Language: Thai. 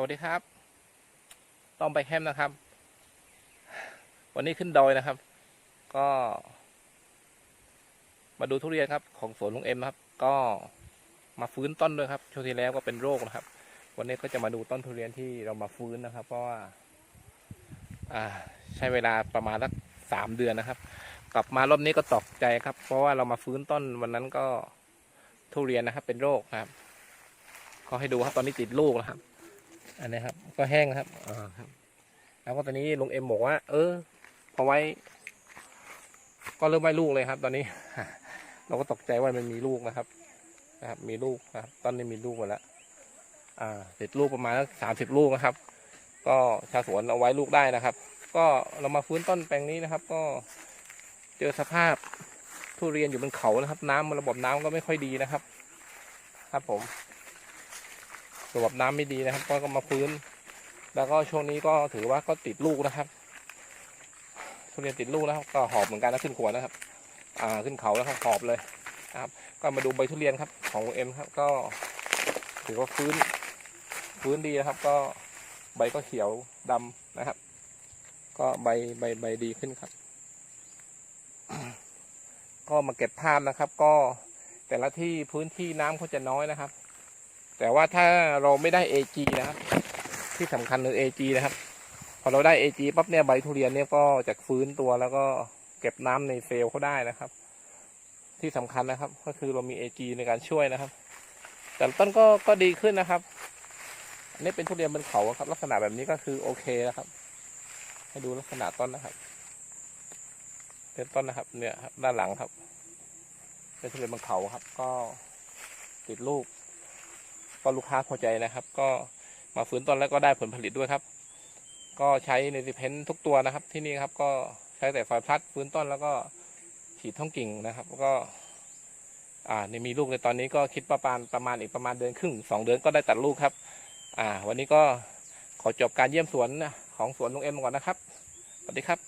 สวัสดีครับ ต้องไปแคมป์นะครับ วันนี้ขึ้นดอยนะครับ ก็ มาดูทุเรียนครับ ของสวนลุงเอ็มนะครับ ก็มาฟื้นต้นด้วยครับ ช่วงที่แล้วก็เป็นโรคนะครับ วันนี้ก็จะมาดูต้นทุเรียนที่เรามาฟื้นนะครับ เพราะว่า อ่า ใช้เวลาประมาณสักสามเดือนนะครับ กลับมารอบนี้ก็ตกใจครับ เพราะว่าเรามาฟื้นต้นวันนั้นก็ทุเรียนนะครับ เป็นโรคครับก็ให้ดูครับตอนนี้ติดลูกนะครับ อันนี้ครับ ก็แห้งครับอ่าครับ แล้วก็ตอนนี้ลุงเอ็มบอกว่า เออ พอไว้ ก็เริ่มไม่ลูกเลยครับ ตอนนี้ เราก็ตกใจว่ามันมีลูกนะครับ นะครับ มีลูกนะครับ ตอนนี้มีลูกหมดแล้ว อ่าติดลูกประมาณสามสิบลูกนะครับ ก็ชาวสวนเอาไว้ลูกได้นะครับ ก็เรามาฟื้นต้นแปลงนี้นะครับ ก็เจอสภาพทุเรียนอยู่บนเขานะครับ น้ำระบบน้ำก็ไม่ค่อยดีนะครับ ครับผม ระบบน้ำไม่ดีนะครับ ก็ก็มาฟื้น แล้วก็ช่วงนี้ก็ถือว่าก็ติดลูกนะครับทุเรียนติดลูกนะครับ ก็หอบเหมือนกันนะขึ้นขวดนะครับ อ่าขึ้นเขาแล้วครับหอบเลยนะครับ ก็มาดูใบทุเรียนครับ ของเอ็มครับก็ ถือว่าฟื้น ฟื้นดีนะครับ ก็ใบก็เขียวดำนะครับ ก็ใบใบใบดีขึ้นครับ ก็มาเก็บภาพนะครับ ก็แต่ละที่พื้นที่น้ำเขาจะน้อยนะครับ แต่ว่าถ้าเราไม่ได้ AG นะครับ ที่สำคัญคือ AG นะครับ พอเราได้ AG ปั๊บเนี่ยใบทุเรียนเนี่ยก็จะฟื้นตัวแล้วก็เก็บน้ำในเซลล์เขาได้นะครับ ที่สำคัญนะครับ ก็คือเรามี AG ในการช่วยนะครับ แต่ต้นก็ก็ดีขึ้นนะครับอันนี้เป็นทุเรียนบนเขาครับ ลักษณะแบบนี้ก็คือโอเคนะครับ ให้ดูลักษณะต้นนะครับเป็นต้นนะครับ เนี่ยครับด้านหลังครับ เป็นทุเรียนบนเขาครับ ก็ติดลูก ก็ลูกค้าพอใจนะครับ ก็มาฟื้นต้นแล้วก็ได้ผลผลิตด้วยครับ ก็ใช้ในดิเพนทุกตัวนะครับ ที่นี่ครับก็ใช้แต่ไฟพลัดฟื้นต้นแล้วก็ฉีดท่องกิ่งนะครับ ก็อ่าในมีลูกในตอนนี้ก็คิดประมาณประมาณอีกประมาณเดือนครึ่งสองเดือนก็ได้ตัดลูกครับ อ่า วันนี้ก็ขอจบการเยี่ยมสวนของสวนลุงเอ็มก่อนนะครับสวัสดีครับ